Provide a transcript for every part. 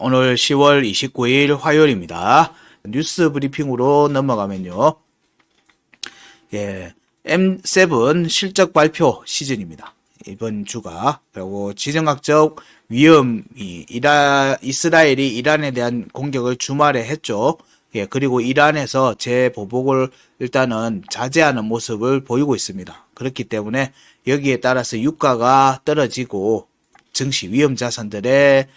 오늘 10월 29일 화요일입니다. 뉴스 브리핑으로 넘어가면요. 예, M7 실적 발표 시즌입니다. 이번 주가 그리고 지정학적 위험이 이라, 이스라엘이 이란에 대한 공격을 주말에 했죠. 예, 그리고 이란에서 재보복을 일단은 자제하는 모습을 보이고 있습니다. 그렇기 때문에 여기에 따라서 유가가 떨어지고 증시 위험 자산들의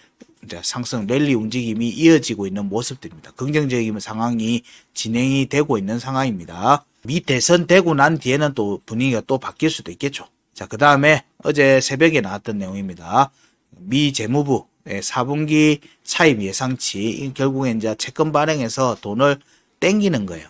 상승 랠리 움직임이 이어지고 있는 모습들입니다. 긍정적인 상황이 진행이 되고 있는 상황입니다. 미 대선 되고 난 뒤에는 또 분위기가 또 바뀔 수도 있겠죠. 자, 그 다음에 어제 새벽에 나왔던 내용입니다. 미 재무부 의 4분기 차입 예상치 이 결국에 이제 채권 발행해서 돈을 땡기는 거예요.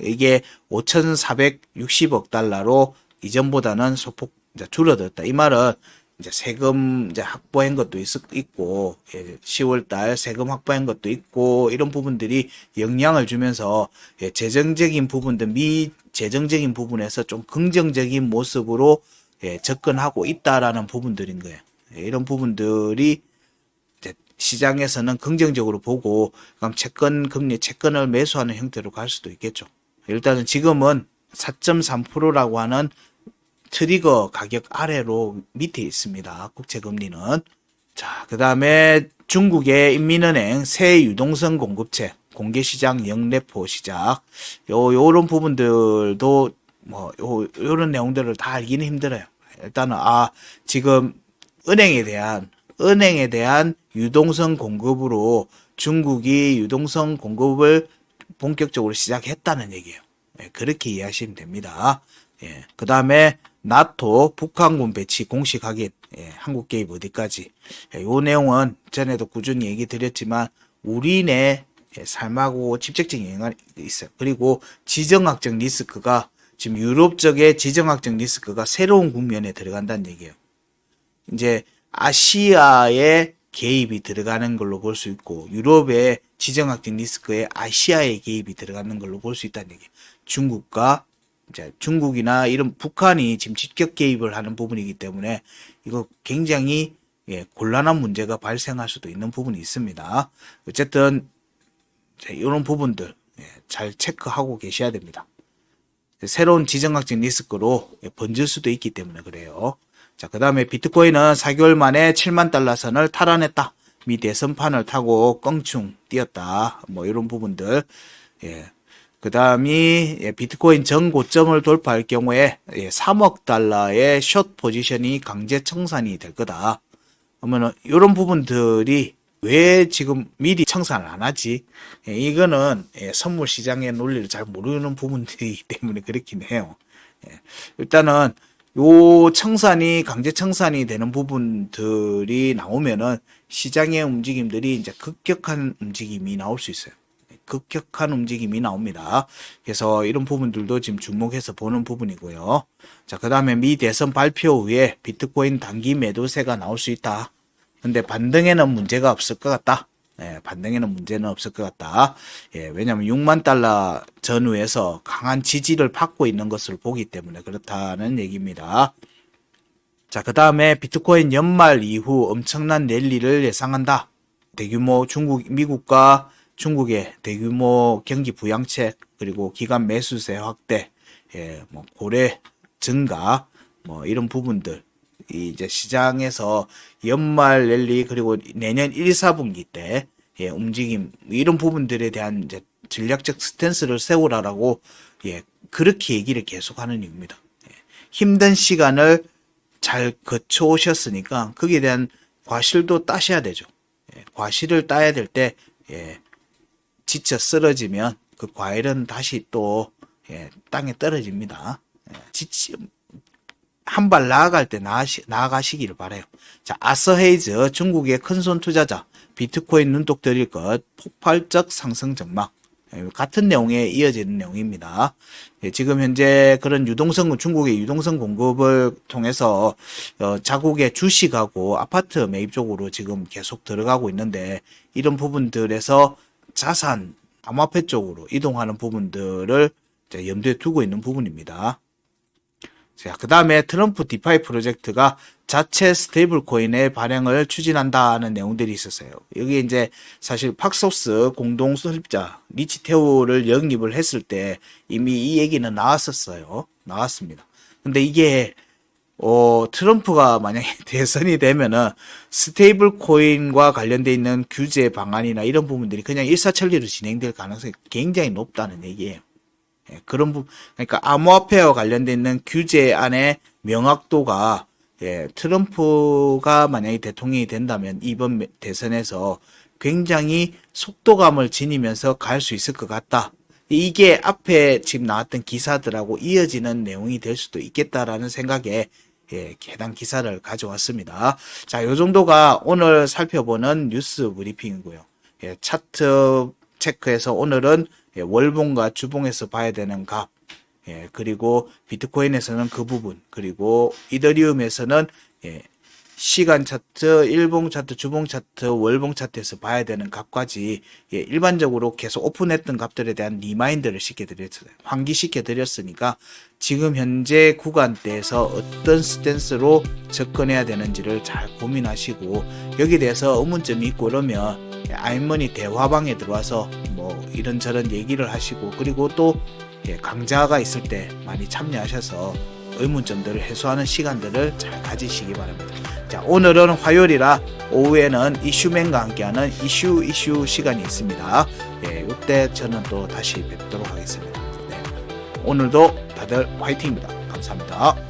이게 5,460억 달러로 이전보다는 소폭 줄어들었다. 이 말은 이제 세금 이제 확보한 것도 있, 있고 예, 10월달 세금 확보한 것도 있고 이런 부분들이 영향을 주면서 예, 재정적인 부분들 미 재정적인 부분에서 좀 긍정적인 모습으로 예, 접근하고 있다라는 부분들인 거예요. 예, 이런 부분들이 시장에서는 긍정적으로 보고 그럼 채권 금리 채권을 매수하는 형태로 갈 수도 있겠죠. 일단은 지금은 4.3%라고 하는 트리거 가격 아래로 밑에 있습니다. 국채 금리는. 자, 그다음에 중국의 인민은행 새 유동성 공급체 공개 시장 영래포 시작. 요 요런 부분들도 뭐 요, 요런 내용들을 다 알기는 힘들어요. 일단은 아, 지금 은행에 대한 은행에 대한 유동성 공급으로 중국이 유동성 공급을 본격적으로 시작했다는 얘기예요. 예, 그렇게 이해하시면 됩니다. 예, 그 다음에 나토 북한군 배치 공식 하겠 예, 한국 개입 어디까지 예, 요 내용은 전에도 꾸준히 얘기 드렸지만 우리네 예, 삶하고 직접적인 영향이 있어요. 그리고 지정학적 리스크가 지금 유럽 쪽의 지정학적 리스크가 새로운 국면에 들어간다는 얘기예요. 이제 아시아의 개입이 들어가는 걸로 볼 수 있고 유럽의 지정학적 리스크에 아시아의 개입이 들어가는 걸로 볼 수 있다는 얘기예요. 중국과 이제 중국이나 이런 북한이 지금 직접 개입을 하는 부분이기 때문에 이거 굉장히 예, 곤란한 문제가 발생할 수도 있는 부분이 있습니다. 어쨌든 이런 부분들 예, 잘 체크하고 계셔야 됩니다. 새로운 지정학적 리스크로 예, 번질 수도 있기 때문에 그래요. 자, 그 다음에 비트코인은 4개월 만에 7만 달러 선을 탈환했다. 미 대선판을 타고 껑충 뛰었다. 뭐 이런 부분들. 예. 그 다음이 예, 비트코인 전 고점을 돌파할 경우에 예, 3억 달러의 숏 포지션이 강제 청산이 될 거다. 그러면 이런 부분들이 왜 지금 미리 청산을 안 하지? 예, 이거는 예, 선물 시장의 논리를 잘 모르는 부분들이기 때문에 그렇긴 해요. 예, 일단은 요 청산이 강제 청산이 되는 부분들이 나오면은 시장의 움직임들이 이제 급격한 움직임이 나올 수 있어요. 급격한 움직임이 나옵니다. 그래서 이런 부분들도 지금 주목해서 보는 부분이고요. 자, 그 다음에 미 대선 발표 후에 비트코인 단기 매도세가 나올 수 있다. 근데 반등에는 문제가 없을 것 같다. 예, 반등에는 문제는 없을 것 같다. 예, 왜냐하면 6만 달러 전후에서 강한 지지를 받고 있는 것을 보기 때문에 그렇다는 얘기입니다. 자, 그 다음에 비트코인 연말 이후 엄청난 랠리를 예상한다. 대규모 중국, 미국과 중국의 대규모 경기 부양책 그리고 기간 매수세 확대, 예, 뭐 고래 증가, 뭐 이런 부분들 이 이제 시장에서 연말 랠리 그리고 내년 1, 4분기 때 예, 움직임 이런 부분들에 대한 이제 전략적 스탠스를 세우라라고 예, 그렇게 얘기를 계속하는 이유입니다. 예, 힘든 시간을 잘 거쳐 오셨으니까 거기에 대한 과실도 따셔야 되죠. 예, 과실을 따야 될때 예, 지쳐 쓰러지면 그 과일은 다시 또 예, 땅에 떨어집니다. 예, 지치 한 발 나아갈 때 나아시, 나아가시기를 바래요. 자, 아서헤이즈 중국의 큰손 투자자 비트코인 눈독 들일 것 폭발적 상승 전망 예, 같은 내용에 이어지는 내용입니다. 예, 지금 현재 그런 유동성 중국의 유동성 공급을 통해서 어, 자국의 주식하고 아파트 매입 쪽으로 지금 계속 들어가고 있는데 이런 부분들에서 자산 암호화폐 쪽으로 이동하는 부분들을 염두에 두고 있는 부분입니다. 자, 그 다음에 트럼프 디파이 프로젝트가 자체 스테이블 코인의 발행을 추진한다는 내용들이 있었어요. 여기 이제 사실 팍소스 공동 수립자 리치 테오를 영입을 했을 때 이미 이 얘기는 나왔었어요. 나왔습니다. 근데 이게 어, 트럼프가 만약에 대선이 되면은 스테이블 코인과 관련돼 있는 규제 방안이나 이런 부분들이 그냥 일사천리로 진행될 가능성이 굉장히 높다는 얘기예요. 예, 그런 부, 그러니까 암호화폐와 관련돼 있는 규제 안에 명확도가 예, 트럼프가 만약에 대통령이 된다면 이번 대선에서 굉장히 속도감을 지니면서 갈 수 있을 것 같다. 이게 앞에 지금 나왔던 기사들하고 이어지는 내용이 될 수도 있겠다라는 생각에 예, 해당 기사를 가져왔습니다. 자, 요 정도가 오늘 살펴보는 뉴스 브리핑이고요. 예, 차트 체크해서 오늘은 예, 월봉과 주봉에서 봐야 되는 값, 예, 그리고 비트코인에서는 그 부분, 그리고 이더리움에서는 예, 시간 차트, 일봉 차트, 주봉 차트, 월봉 차트에서 봐야 되는 값까지 예, 일반적으로 계속 오픈했던 값들에 대한 리마인드를 시켜드렸어요. 환기시켜드렸으니까 지금 현재 구간대에서 어떤 스탠스로 접근해야 되는지를 잘 고민하시고 여기에 대해서 의문점이 있고 그러면 예, 아이머니 대화방에 들어와서 뭐 이런저런 얘기를 하시고 그리고 또 예, 강좌가 있을 때 많이 참여하셔서 의문점들을 해소하는 시간들을 잘 가지시기 바랍니다. 자, 오늘은 화요일이라 오후에는 이슈맨과 함께하는 이슈 이슈 시간이 있습니다. 예, 이때 저는 또 다시 뵙도록 하겠습니다. 네, 오늘도 다들 화이팅입니다. 감사합니다.